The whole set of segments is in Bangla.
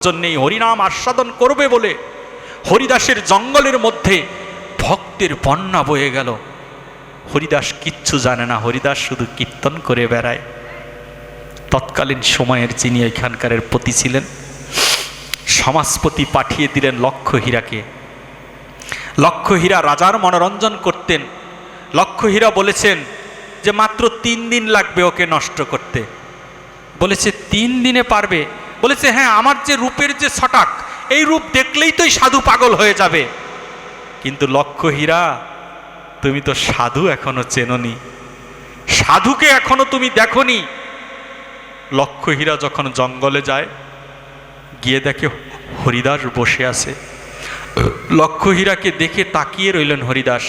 জন্যেই হরিনাম আস্বাদন করবে বলে হরিদাসের জঙ্গলের মধ্যে ভক্তের বন্যা বয়ে গেল। হরিদাস কিচ্ছু জানে না, হরিদাস শুধু কীর্তন করে বেড়ায়। তৎকালীন সময়ের যিনি এখানকারের পতি ছিলেন, সমাজপতি পাঠিয়ে দিলেন লক্ষ্য হীরাকে লক্ষ্য হীরা রাজার মনোরঞ্জন করতেন। লক্ষ্য হীরা বলেছেন যে, মাত্র তিন দিন লাগবে ওকে নষ্ট করতে। বলেছে, তিন দিনে পারবে? বলেছে হ্যাঁ আমার যে রূপের যে ছটাক, এই রূপ দেখলেই তোই সাধু পাগল হয়ে যাবে। কিন্তু লক্ষ্য হীরা, তুমি তো সাধু এখনও চেননি। সাধুকে এখনও তুমি দেখনি। লক্ষ্য হীরা যখন জঙ্গলে যায়, গিয়ে দেখে হরিদাস বসে আছে। লক্ষ্য হীরাকে দেখে তাকিয়ে রইলেন হরিদাস।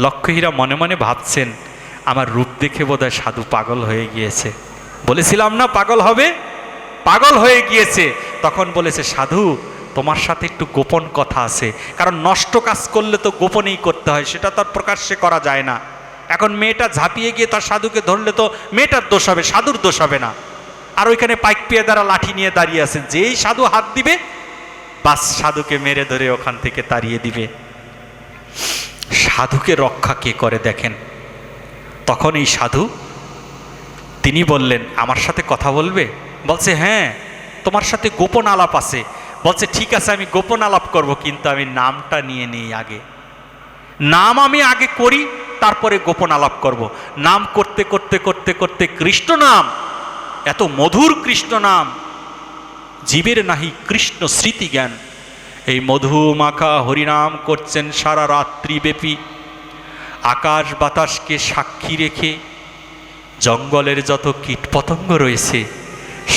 লক্ষ্য হীরা মনে মনে ভাবছেন, আমার রূপ দেখে বোধহয় সাধু পাগল হয়ে গিয়েছে। বলেছিলাম, না, পাগল হবে? পাগল হয়ে গিয়েছে। তখন বলেছে, সাধু, তোমার সাথে একটু গোপন কথা আছে। কারণ নষ্ট কাজ করলে তো গোপনেই করতে হয়, সেটা তো আর প্রকাশ্যে করা যায় না। এখন মেয়েটা ঝাঁপিয়ে গিয়ে তার সাধুকে ধরলে তো মেয়েটার দোষ হবে, সাধুর দোষ হবে না। আর ওইখানে পাইক পেয়ে দ্বারা লাঠি নিয়ে দাঁড়িয়ে আছে। যেই সাধু হাত দিবে, বাস সাধুকে মেরে ধরে ওখান থেকে তাড়িয়ে দিবে। সাধুকে রক্ষা কে করে দেখেন? তখন এই সাধু, তিনি বললেন, আমার সাথে কথা বলবে? বলছে হ্যাঁ তোমার সাথে গোপন আলাপ আছে। বলছে, ঠিক আছে, আমি গোপন আলাপ করব, কিন্তু আমি নামটা নিয়ে নিই আগে। নাম আমি আগে করি, তারপরে গোপন আলাপ করব। নাম করতে করতে করতে করতে কৃষ্ণ নাম, এত মধুর কৃষ্ণ নাম, জীবের নাহি কৃষ্ণ স্মৃতি জ্ঞান। এই মধু মাখা হরিনাম করছেন সারা রাত্রি ব্যাপী। আকাশ বাতাসকে সাক্ষী রেখে জঙ্গলের যত কীটপতঙ্গ রয়েছে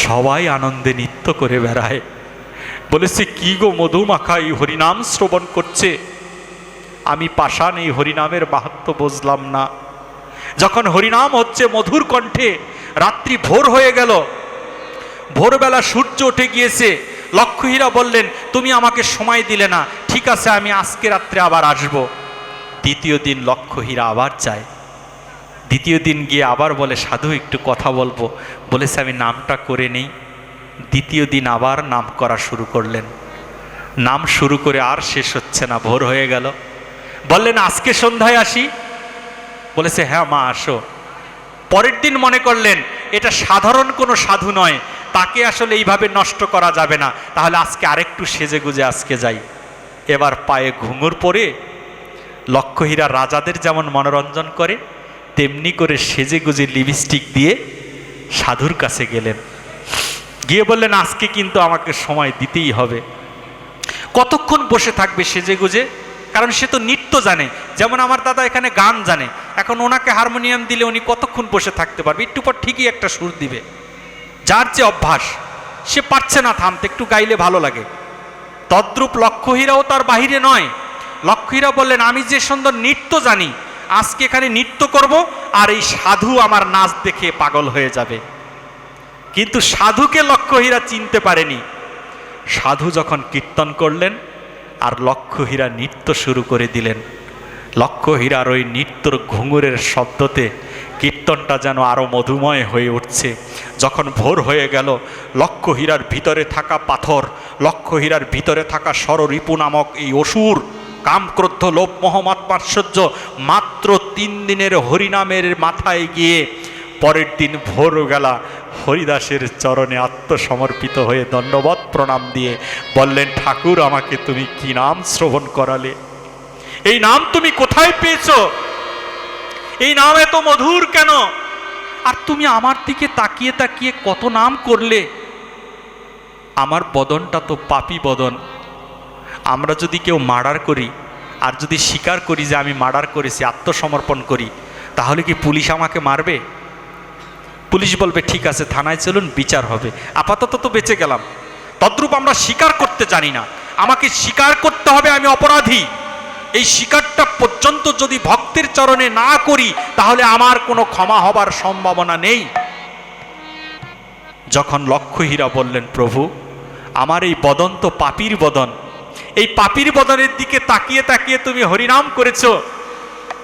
সবাই আনন্দে নৃত্য করে বেড়ায়। বলেছে, কি গো মধুমাখা, এই হরিনাম শ্রবণ করছে? আমি পাষাণ এই হরিনামের মাহাত্ম বুঝলাম না। যখন হরিনাম হচ্ছে মধুর কণ্ঠে, রাত্রি ভোর হয়ে গেল। ভোরবেলা সূর্য উঠে গিয়েছে। লক্ষ্মীরা বললেন, তুমি আমাকে সময় দিলে না। ঠিক আছে, আমি আজকে রাত্রে আবার আসব। দ্বিতীয় দিন লক্ষ্মীরা আবার যায়। দ্বিতীয় দিন গিয়ে আবার বলে, সাধু, একটু কথা বলব। বলেছে, আমি নামটা করে নেই। দ্বিতীয় দিন আবার নাম করা শুরু করলেন। নাম শুরু করে আর শেষ হচ্ছে না, ভোর হয়ে গেল। বললেন, আজকে সন্ধ্যায় আসি? বলেছে হ্যাঁ মা, আসো। পরের দিন মনে করলেন, এটা সাধারণ কোনো সাধু নয়। তাকে আসলে এইভাবে নষ্ট করা যাবে না। তাহলে আজকে আরেকটু সেজে গুজে আজকে যাই। এবার পায়ে ঘুঙুর পরে লক্ষ্যহীরা রাজাদের যেমন মনোরঞ্জন করে তেমনি করে সেজে গুজে লিপস্টিক দিয়ে সাধুর কাছে গেলেন। গিয়ে বললেন, আজকে কিন্তু আমাকে সময় দিতেই হবে। কতক্ষণ বসে থাকবে সেজে গুজে? কারণ সে তো নৃত্য জানে। যেমন আমার দাদা এখানে গান জানে। এখন ওনাকে হারমোনিয়াম দিলে উনি কতক্ষণ বসে থাকতে পারবে? একটু পর ঠিকই একটা সুর দিবে। যার যে অভ্যাস, সে পারছে না থামতে, একটু গাইলে ভালো লাগে। তদ্রূপ লক্ষ্যহীরাও তার বাহিরে নয়। লক্ষ্যহীরা বললেন, আমি যে সুন্দর নৃত্য জানি আজকে এখানে নৃত্য করব আর এই সাধু আমার নাচ দেখে পাগল হয়ে যাবে। কিন্তু সাধুকে লক্ষ্যহীরা চিনতে পারেনি। সাধু যখন কীর্তন করলেন আর লক্ষ্যহীরা নৃত্য শুরু করে দিলেন। লক্ষ্যহীরার ওই নৃত্যর ঘুঙুরের শব্দতে কীর্তনটা যেন আরও মধুময় হয়ে উঠছে। যখন ভোর হয়ে গেল, লক্ষ্যহীরার ভিতরে থাকা পাথর, লক্ষ্যহীরার ভিতরে থাকা স্বররিপু নামক এই অসুর কাম ক্রোধ লোভ মহমাত্মাশ্চর্য মাত্র তিন দিনের হরিনামের মাথায় গিয়ে পরের দিন ভোরবেলা হরিদাসের চরণে আত্মসমর্পিত হয়ে দণ্ডবত প্রণাম দিয়ে বললেন, ঠাকুর, আমাকে তুমি কি নাম শ্রবণ করালে? এই নাম তুমি কোথায় পেয়েছ? এই নাম এত মধুর কেন? আর তুমি আমার দিকে তাকিয়ে তাকিয়ে কত নাম করলে? আমার বদনটা তো পাপি বদন। আমরা যদি কেউ মার্ডার করি, আর যদি স্বীকার করি যে আমি মার্ডার করেছি, আত্মসমর্পণ করি, তাহলে কি পুলিশ আমাকে মারবে? পুলিশ বলবে, ঠিক আছে, থানায় চলুন, বিচার হবে। আপাতত তো বেঁচে গেলাম। তদ্রূপ আমরা স্বীকার করতে জানি না। আমাকে স্বীকার করতে হবে আমি অপরাধী। এই স্বীকারটা পর্যন্ত যদি ভক্তের চরণে না করি, তাহলে আমার কোনো ক্ষমা হবার সম্ভাবনা নেই। যখন লক্ষ্যহীরা বললেন, প্রভু, আমার এই বদন তো পাপির বদন। এই পাপির বদনের দিকে তাকিয়ে তাকিয়ে তুমি হরিনাম করেছ।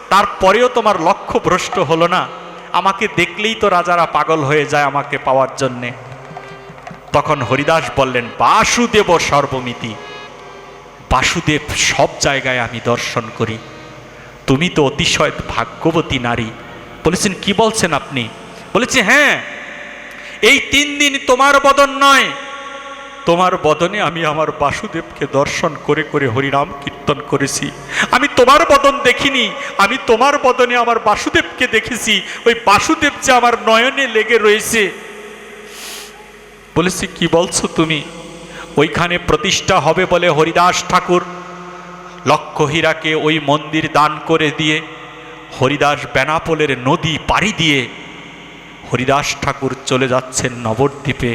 তারপরেও তোমার লক্ষ্য ভ্রষ্ট হলো না। আমাকে দেখলেই তো রাজারা পাগল হয়ে যায় আমাকে পাওয়ার জন্যে। তখন হরিদাস বললেন, বাসুদেব সর্বমিতি, বাসুদেব সব জায়গায় আমি দর্শন করি। তুমি তো অতিশয় ভাগ্যবতী নারী। বলেছেন, কি বলছেন আপনি? বলেছে হ্যাঁ এই তিন দিন তোমার বদন নয় তোমার বদনে আমি আমার বাসুদেবকে দর্শন করে করে হরিনাম কীর্তন করেছি। আমি তোমার বদন দেখিনি, আমি তোমার বদনে আমার বাসুদেবকে দেখেছি। ওই বাসুদেব যে আমার নয়নে লেগে রয়েছে। বলেছি, কি বলছো তুমি? ওইখানে প্রতিষ্ঠা হবে বলে হরিদাস ঠাকুর। লক্ষ হীরাকে ওই মন্দির দান করে দিয়ে, হরিদাস বেনাপোলের নদী পাড়ি দিয়ে, হরিদাস ঠাকুর চলে যাচ্ছেন নবদ্বীপে।